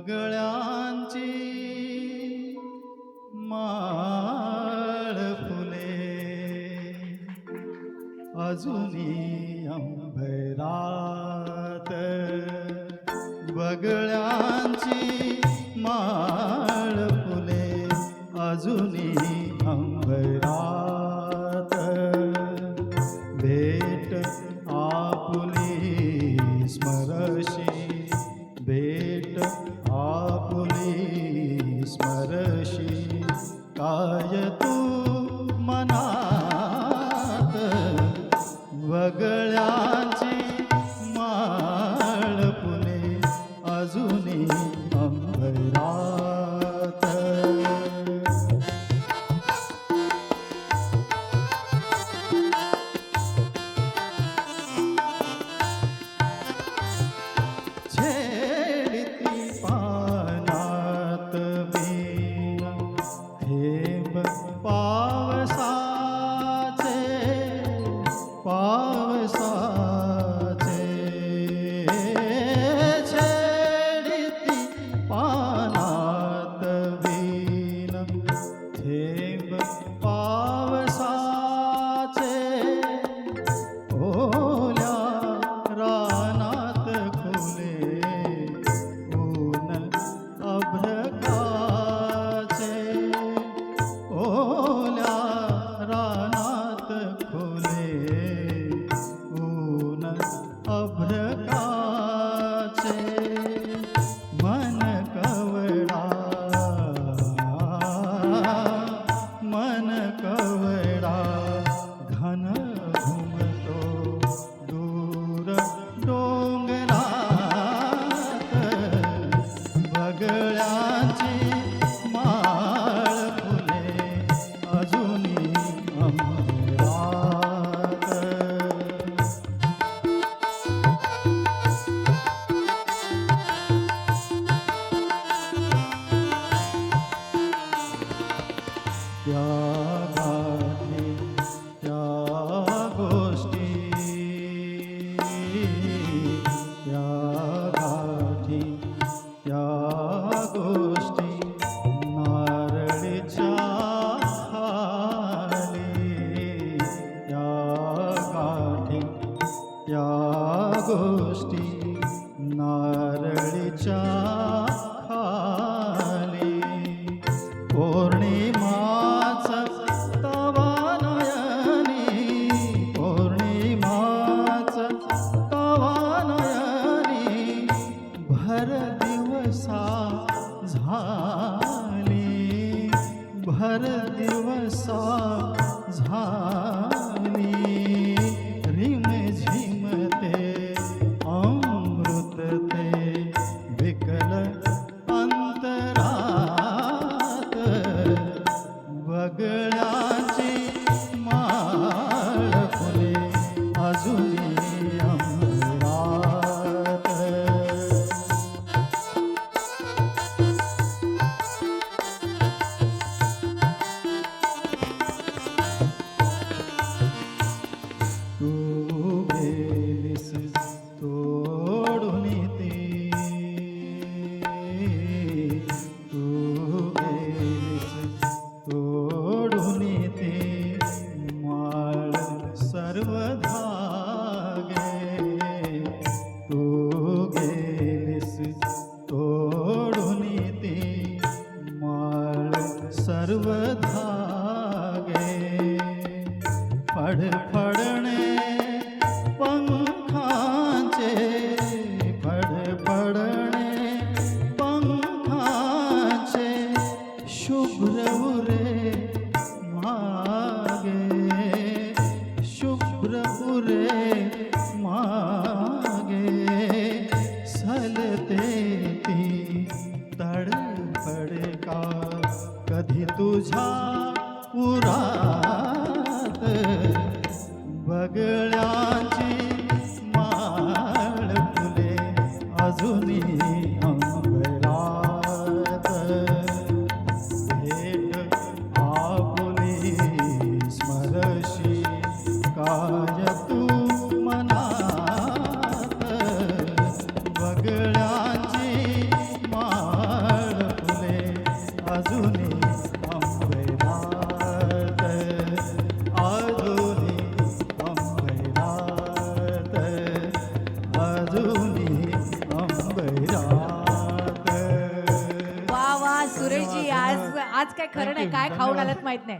वगळ्यांची माळ फुले. अजूनी अंभरात बगळ्या कशी काय तू मनात वगळ्याची माळ पुणे अजूनही अंबरा ਪਾਵ गोष्टी गाठी गोष्टी नारळीच्या खाली पौर्णिमा भर दिवसा झाली. भर दिवसा झाली. रिम झिमते अमृत ते विकल अंतरात. वगळ सर्व धागे तू गेलीस तोडून ती माळ सर्व धागे ते मागे सलते ती तडफड का? कधी तुझ्या उरात बगळ्याची माळ फुले अजूनी अंबरात आज काय खरं नाही काय खाऊन आलात माहीत नाही.